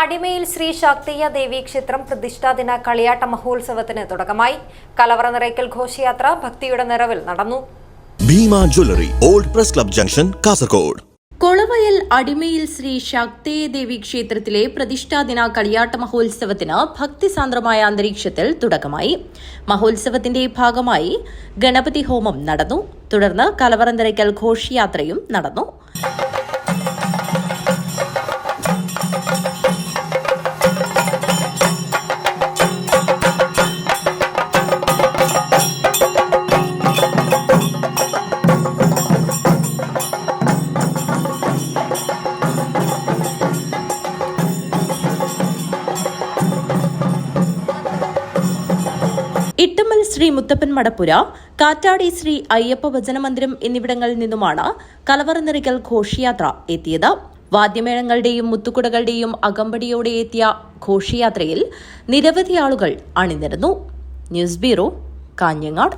അടിമയിൽ ശ്രീ ശാക്തീയ ദേവി ക്ഷേത്രം പ്രതിഷ്ഠാദിന കളിയാട്ട മഹോത്സവത്തിന് തുടക്കമായി. കലവറ നിറയ്ക്കൽ ഘോഷയാത്ര ഭക്തിയുടെ നിറവിൽ നടന്നു. Bhima jewellery old press club junction Kasaragod Kolavayal അടിമയിൽ Shri Shakthe Devi ക്ഷേത്രത്തിലെ പ്രതിഷ്ഠാദിന കളിയാട്ട മഹോത്സവത്തിന് ഭക്തിസാന്ദ്രമായ അന്തരീക്ഷത്തിൽ തുടക്കമായി. മഹോത്സവത്തിന്റെ ഭാഗമായി ഗണപതി ഹോമം നടന്നു. തുടർന്ന് കലവറന്തരയ്ക്കൽ ഘോഷയാത്രയും നടന്നു. ഇട്ടമ്മൽ ശ്രീ മുത്തപ്പൻ മടപ്പുര കാറ്റാടി ശ്രീ അയ്യപ്പ ഭജന മന്ദിരം എന്നിവിടങ്ങളിൽ നിന്നുമാണ് കലവറ നിറയ്ക്കൽ ഘോഷയാത്ര എത്തിയത്. വാദ്യമേളങ്ങളുടെയും മുത്തുകുടകളുടെയും അകമ്പടിയോടെ എത്തിയ ഘോഷയാത്രയിൽ നിരവധി ആളുകൾ അണിനിരന്നു. News bureau Kanhangad.